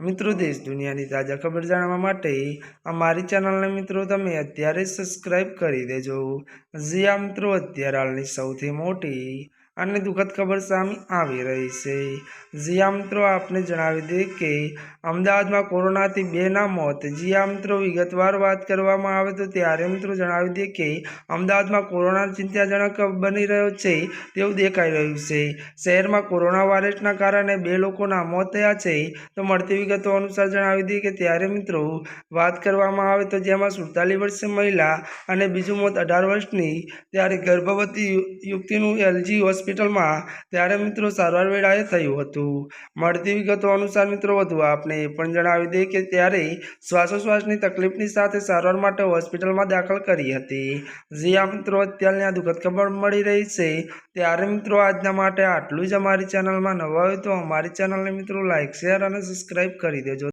મિત્રો, દેશ દુનિયાની તાજા ખબર જાણવા માટે અમારી ચેનલને મિત્રો તમે અત્યારે સબસ્ક્રાઈબ કરી દેજો. જ્યાં મિત્રો, અત્યારે હાલની સૌથી મોટી અને દુઃખદ ખબર સામે આવી રહી છે. જ્યાં મિત્રો, આપને જણાવી દઈએ કે અમદાવાદમાં કોરોનાથી બેના મોત. જ્યાં મિત્રો, વિગતવાર વાત કરવામાં આવે તો ત્યારે મિત્રો જણાવી દઈએ કે અમદાવાદમાં કોરોના ચિંતાજનક બની રહ્યો છે તેવું દેખાઈ રહ્યું છે. શહેરમાં કોરોના વાયરસના કારણે બે લોકોના મોત થયા છે. તો મળતી વિગતો અનુસાર જણાવી દઈએ કે ત્યારે મિત્રો વાત કરવામાં આવે તો જેમાં સુડતાલીસ વર્ષીય મહિલા અને બીજું મોત અઢાર વર્ષની ત્યારે ગર્ભવતી યુક્તિનું એલજી હોસ્પિટલમાં ત્યારે મિત્રો સારવાર વેળાએ થયું હતું. મળતી વિગતો અનુસાર મિત્રો વધુ આપને એ પણ જણાવી દઈએ કે ત્યારે શ્વાસોશ્વાસની તકલીફની સાથે સારવાર માટે હોસ્પિટલમાં દાખલ કરી હતી. જ્યાં મિત્રો, અત્યારની આ દુઃખદ ખબર મળી રહી છે. ત્યારે મિત્રો આજના માટે આટલું જ અમારી ચેનલમાં નવા હોય તો અમારી ચેનલને મિત્રો લાઇક શેર અને સબસ્ક્રાઈબ કરી દેજો.